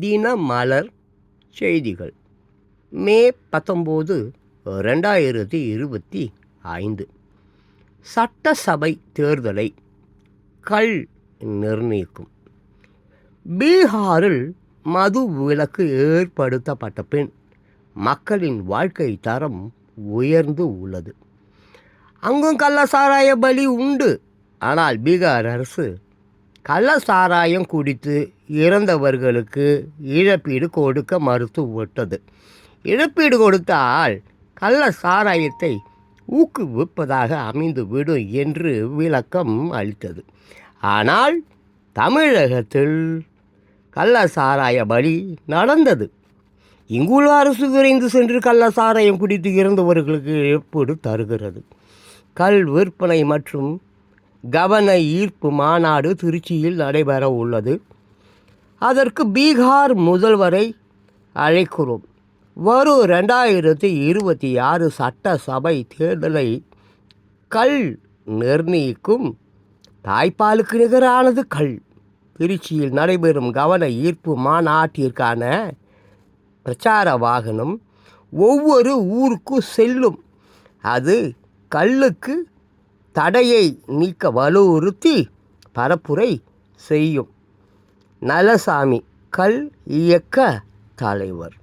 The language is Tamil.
தினமலர் செய்திகள். மே பத்தொம்போது ரெண்டாயிரத்தி இருபத்தி ஐந்து. சட்டசபை தேர்தலை கல் நிர்ணயிக்கும். பீகாரில் மது விலக்கு ஏற்படுத்தப்பட்ட பின் மக்களின் வாழ்க்கை தரம் உயர்ந்து உள்ளது. அங்கும் கள்ளசாராய பலி உண்டு. ஆனால் பீகார் அரசு கள்ள சாராயம் குடித்து இறந்தவர்களுக்கு இழப்பீடு கொடுக்க மறுத்து விட்டது. இழப்பீடு கொடுத்தால் கள்ள சாராயத்தை ஊக்குவிப்பதாக அமைந்து விடும் என்று விளக்கம் அளித்தது. ஆனால் தமிழகத்தில் கள்ள சாராய பலி நடந்தது. இங்குள்ள அரசு விரைந்து சென்று கள்ள சாராயம் குடித்து இறந்தவர்களுக்கு இழப்பீடு தருகிறது. கல் விற்பனை மற்றும் கவன ஈர்ப்பு மாநாடு திருச்சியில் நடைபெற உள்ளது. அதற்கு பீகார் முதல்வரை அழைக்கிறோம். வரும் ரெண்டாயிரத்தி இருபத்தி ஆறு சட்டசபை தேர்தலை கல் நிர்ணயிக்கும் தாய்ப்பாலுக்கு நிகரானது கல். திருச்சியில் நடைபெறும் கவன ஈர்ப்பு மாநாட்டிற்கான பிரச்சார வாகனம் ஒவ்வொரு ஊருக்கும் செல்லும். அது கல்லுக்கு தடையை நீக்க வலியுறுத்தி பரப்புரை செய்யும். நலசாமி கல் இயக்க தலைவர்.